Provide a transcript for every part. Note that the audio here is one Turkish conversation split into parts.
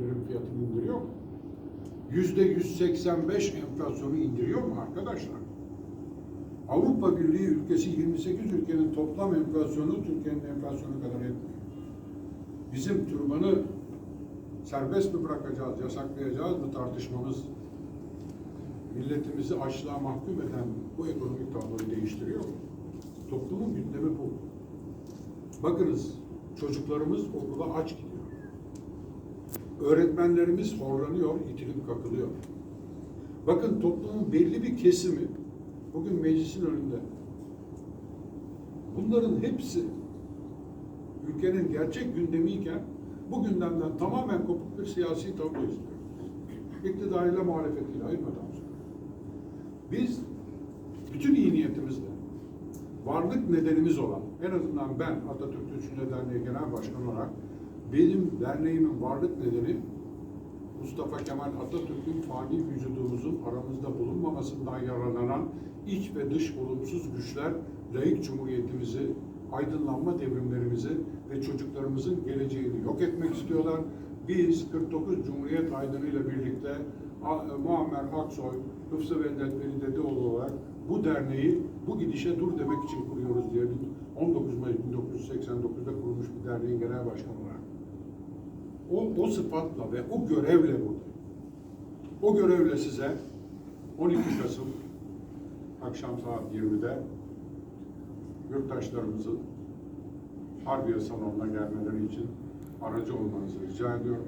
ürün fiyatını indiriyor mu? Yüzde 185 enflasyonu indiriyor mu arkadaşlar? Avrupa Birliği ülkesi 28 ülkenin toplam enflasyonu Türkiye'nin enflasyonu kadar etmiyor. Bizim türbanı serbest mi bırakacağız, yasaklayacağız mı tartışmamız milletimizi açlığa mahkum eden bu ekonomik tabloyu değiştiriyor mu? Toplumun gündemi bu. Bakınız çocuklarımız okula aç gidiyor. Öğretmenlerimiz horlanıyor, itilip kakılıyor. Bakın toplumun belli bir kesimi bugün meclisin önünde. Bunların hepsi ülkenin gerçek gündemiyken bu gündemden tamamen kopuk bir siyasi tablo istiyor. İktidarıyla muhalefetiyle ayırmadan. Biz bütün iyi niyetimizle varlık nedenimiz olan, en azından ben Atatürk Düşünce Derneği Genel Başkanı olarak benim derneğimin varlık nedeni Mustafa Kemal Atatürk'ün fani vücudumuzun aramızda bulunmamasından yararlanan iç ve dış olumsuz güçler layık cumhuriyetimizi, aydınlanma devrimlerimizi ve çocuklarımızın geleceğini yok etmek istiyorlar. Biz 49 Cumhuriyet aydınıyla birlikte A- Muammer Aksoy, Hıfzı Veldet Veli Dedeoğlu olarak bu derneği bu gidişe dur demek için kuruyoruz diye bir 19 Mayıs 1989'da kurulmuş bir derneğin genel başkanı olarak. O, o sıfatla ve o görevle buradayım. O görevle size 12 Kasım akşam saat 20'de yurttaşlarımızın Harbiye Salonu'na gelmeleri için aracı olmanızı rica ediyorum.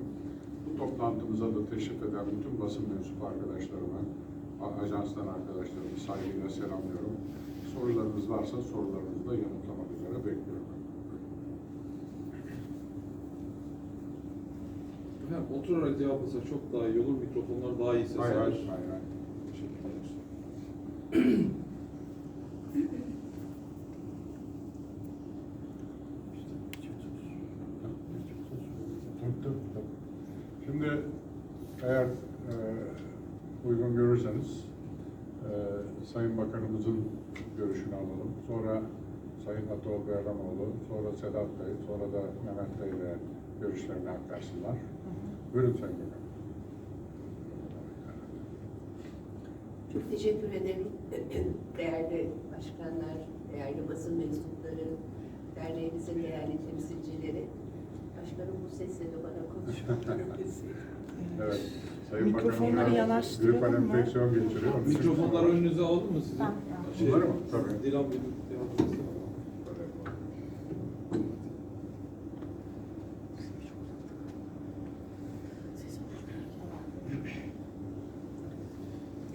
Bu toplantımıza da teşrif eden bütün basın mensubu arkadaşlarıma, ajanstan arkadaşlarımı saygıyla selamlıyorum. Sorularınız varsa sorularınızı da yanıtlamak üzere bekliyorum. Efendim oturarak cevaplasa çok daha iyi olur. Mikrofonlar daha iyi ses Hayır, alır. hayır, hayır. hayır. Tabii. Şimdi eğer e, uygun görürseniz e, Sayın Bakanımızın görüşünü alalım. Sonra Sayın Ataol Beyramoğlu, sonra Sedat Bey, sonra da Mehmet Bey de görüşlerini aktarsınlar. Buyurun Sayın. Çok teşekkür ederim. Değerli başkanlar, değerli basın mensupları, derneğimizin değerli temsilcileri. Başkanım bu sesle de bana konuşuyor. Evet. Sayın Mikrofonları Bakanım yanaştıralım grip mı? enfeksiyon geçiriyor. Mikrofonlar önünüze alalım mı sizin? Tamam. Bunları mı? Tabii. Dilan Bey,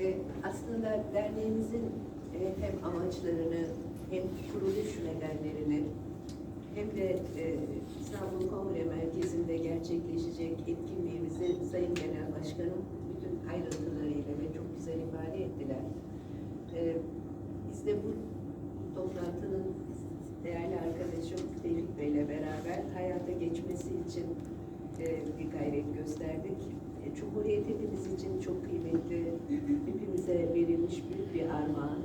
E, aslında derneğimizin e, hem amaçlarını hem kuruluş nedenlerini hem de e, İstanbul Kongre Merkezi'nde gerçekleşecek etkinliğimizi Sayın Genel Başkanım bütün ayrıntılarıyla ve çok güzel ifade ettiler. Biz de bu toplantının değerli arkadaşım Ferit Bey'le beraber hayata geçmesi için bir gayret gösterdik. E, Cumhuriyet için çok kıymetli, hepimize verilmiş büyük bir armağan.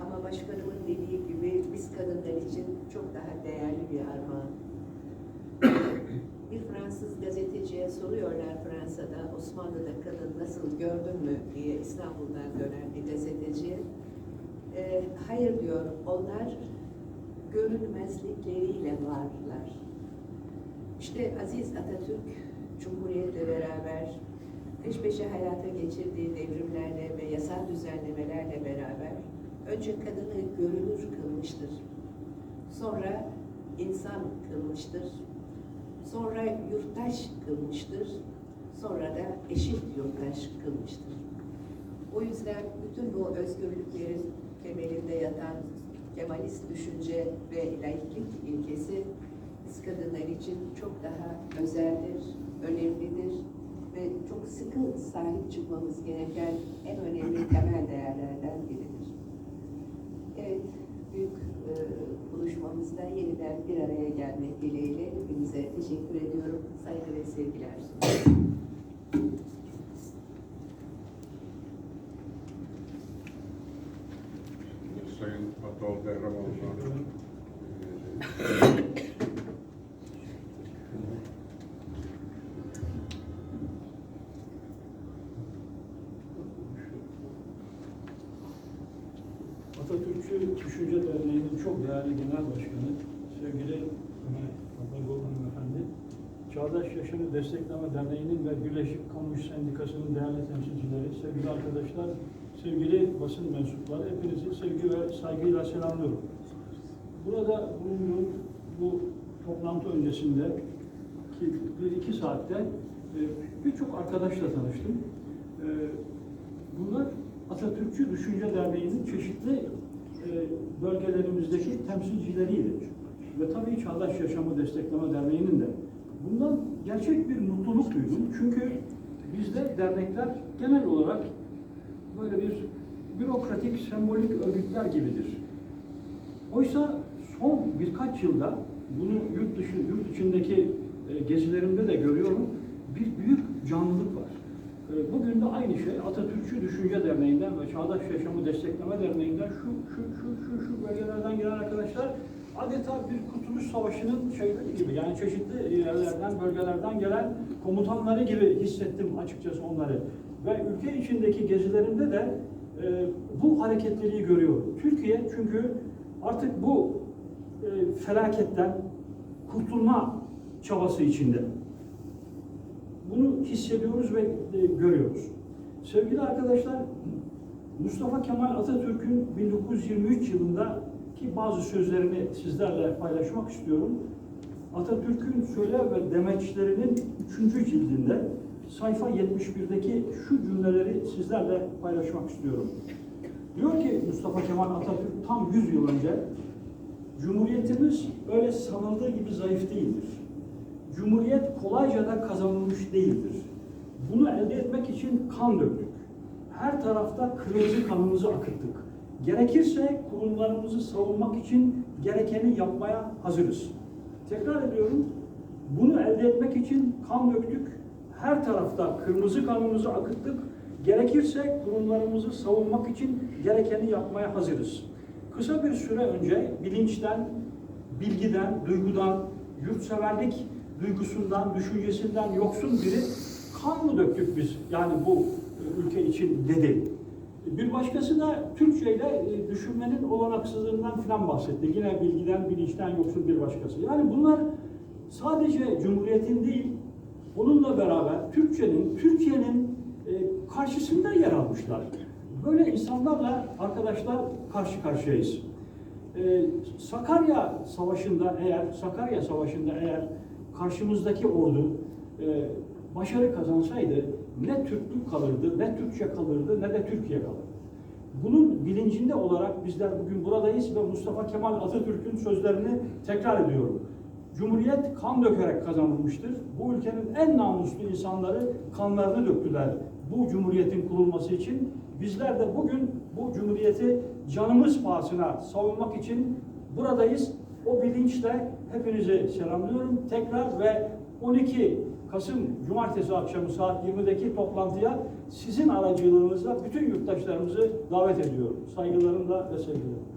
Ama başkanımın dediği gibi biz kadınlar için çok daha değerli bir armağan. Bir Fransız gazeteciye soruyorlar Fransa'da Osmanlı'da kadın nasıl gördün mü diye İstanbul'dan dönen bir gazeteciye. E, hayır diyor, onlar görünmezlikleriyle varlar. İşte Aziz Atatürk Cumhuriyetle beraber peş peşe hayata geçirdiği devrimlerle ve yasal düzenlemelerle beraber önce kadını görünür kılmıştır. Sonra insan kılmıştır. Sonra yurttaş kılmıştır. Sonra da eşit yurttaş kılmıştır. O yüzden bütün bu özgürlüklerin temelinde yatan Kemalist düşünce ve laiklik ilkesi biz kadınlar için çok daha özeldir, önemlidir ve çok sıkı sahip çıkmamız gereken en önemli temel değerlerden biridir. Evet, büyük e, buluşmamızda yeniden bir araya gelmek dileğiyle hepinize teşekkür ediyorum. Saygı ve sevgiler sunuyorum. Sayın Ataol Beyramoğlu'na Düşünce Derneği'nin çok değerli genel başkanı, sevgili Ömer Abdülgol Hanımefendi, Çağdaş Yaşamı Destekleme Derneği'nin ve Birleşik Kamu Sendikası'nın değerli temsilcileri, sevgili arkadaşlar, sevgili basın mensupları, hepinizi sevgi ve saygıyla selamlıyorum. Burada bulunduğum bu toplantı öncesinde ki bir iki saatte e, birçok arkadaşla tanıştım. E, Bunlar Atatürkçü Düşünce Derneği'nin çeşitli bölgelerimizdeki temsilcileriydi. Ve tabii Çağdaş Yaşamı Destekleme Derneği'nin de. Bundan gerçek bir mutluluk duydum. Çünkü bizde dernekler genel olarak böyle bir bürokratik, sembolik örgütler gibidir. Oysa son birkaç yılda bunu yurt dışı, yurt içindeki e, gezilerimde de görüyorum. Bir büyük canlılık var. E, Bugün de aynı şey Atatürkçü Düşünce Derneği'nden ve Çağdaş Yaşamı Destekleme Derneği'nden şu şu şu şu şu bölgelerden gelen arkadaşlar adeta bir Kurtuluş Savaşı'nın şeyleri gibi yani çeşitli yerlerden, bölgelerden gelen komutanları gibi hissettim açıkçası onları. Ve ülke içindeki gezilerimde de e, bu hareketliliği görüyorum. Türkiye çünkü artık bu e, felaketten kurtulma çabası içinde. Bunu hissediyoruz ve e, görüyoruz. Sevgili arkadaşlar, Mustafa Kemal Atatürk'ün 1923 yılında ki bazı sözlerini sizlerle paylaşmak istiyorum. Atatürk'ün söyle ve demeçlerinin 3. cildinde sayfa 71'deki şu cümleleri sizlerle paylaşmak istiyorum. Diyor ki Mustafa Kemal Atatürk tam 100 yıl önce Cumhuriyetimiz öyle sanıldığı gibi zayıf değildir. Cumhuriyet kolayca da kazanılmış değildir. Bunu elde etmek için kan döktük. Her tarafta kırmızı kanımızı akıttık. Gerekirse kurumlarımızı savunmak için gerekeni yapmaya hazırız. Tekrar ediyorum, bunu elde etmek için kan döktük. Her tarafta kırmızı kanımızı akıttık. Gerekirse kurumlarımızı savunmak için gerekeni yapmaya hazırız. Kısa bir süre önce bilinçten, bilgiden, duygudan, yurtseverlik duygusundan, düşüncesinden yoksun biri kan mı döktük biz yani bu e, ülke için dedi. Bir başkası da Türkçe ile e, düşünmenin olanaksızlığından filan bahsetti. Yine bilgiden, bilinçten yoksun bir başkası. Yani bunlar sadece Cumhuriyet'in değil, onunla beraber Türkçenin, Türkiye'nin e, karşısında yer almışlar. Böyle insanlarla arkadaşlar karşı karşıyayız. Sakarya Savaşı'nda eğer Sakarya Savaşı'nda eğer karşımızdaki ordu e, başarı kazansaydı ne Türklük kalırdı, ne Türkçe kalırdı, ne de Türkiye kalırdı. Bunun bilincinde olarak bizler bugün buradayız ve Mustafa Kemal Atatürk'ün sözlerini tekrar ediyorum. Cumhuriyet kan dökerek kazanılmıştır. Bu ülkenin en namuslu insanları kanlarını döktüler bu cumhuriyetin kurulması için. Bizler de bugün bu cumhuriyeti canımız pahasına savunmak için buradayız. O bilinçle hepinizi selamlıyorum. Tekrar ve 12 Kasım Cumartesi akşamı saat 20'deki toplantıya sizin aracılığınızla bütün yurttaşlarımızı davet ediyorum. Saygılarımla ve sevgilerimle.